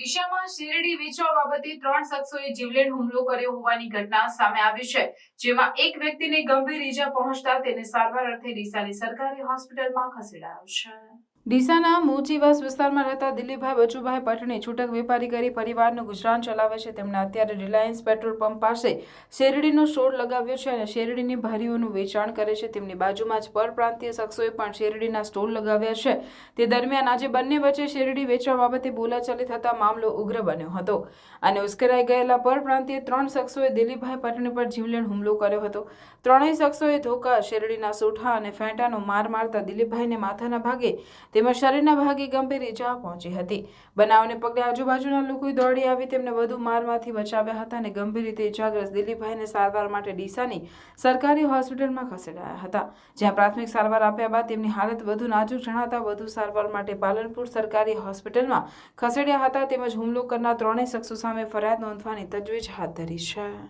ડીસામાં શેરડી વેચવા બાબતે ત્રણ શખ્સોએ જીવલેણ હુમલો કર્યો હોવાની ઘટના સામે આવી છે, જેમાં એક વ્યક્તિને ગંભીર ઈજા પહોંચતા તેને સારવાર અર્થે ડીસાની સરકારી હોસ્પિટલમાં ખસેડાયો છે. ડીસાના મોચીવાસ વિસ્તારમાં રહેતા દિલીપભાઈ બચુભાઈ પટણી છૂટક વેપારી કરી પરિવારનું ગુજરાન ચલાવે છે. તેમણે અત્યારે રિલાયન્સ પેટ્રોલ પંપ પાસે શેરડીનો શોર લગાવ્યો છે અને શેરડીની ભારીઓનું વેચાણ કરે છે. તેમની બાજુમાં જ પરપ્રાંતીય શખ્સોએ પણ શેરડીના સ્ટોલ લગાવ્યા છે. તે દરમિયાન આજે બંને વચ્ચે શેરડી વેચવા બાબતે બોલાચાલી થતા મામલો ઉગ્ર બન્યો હતો અને ઉશ્કેરાઈ ગયેલા પરપ્રાંતીય ત્રણ શખ્સોએ દિલીપભાઈ પટણી પર જીવલેણ હુમલો કર્યો હતો. ત્રણેય શખ્સોએ ધોકા, શેરડીના સોઠા અને ફેંટાનો માર મારતા દિલીપભાઈને માથાના ભાગે તેમજ શરીરના ભાગે ગંભીર ઇજા પહોંચી હતી. બનાવને પગલે આજુબાજુના લોકોએ દોડી આવી તેમને વધુ મારમાંથી બચાવ્યા હતા અને ગંભીર રીતે ઇજાગ્રસ્ત દિલીપભાઈને સારવાર માટે ડીસાની સરકારી હોસ્પિટલમાં ખસેડાયા હતા. જ્યાં પ્રાથમિક સારવાર આપ્યા બાદ તેમની હાલત વધુ નાજુક જણાતા વધુ સારવાર માટે પાલનપુર સરકારી હોસ્પિટલમાં ખસેડ્યા હતા તેમજ હુમલો કરનાર ત્રણેય શખ્સો સામે ફરિયાદ નોંધવાની તજવીજ હાથ ધરી છે.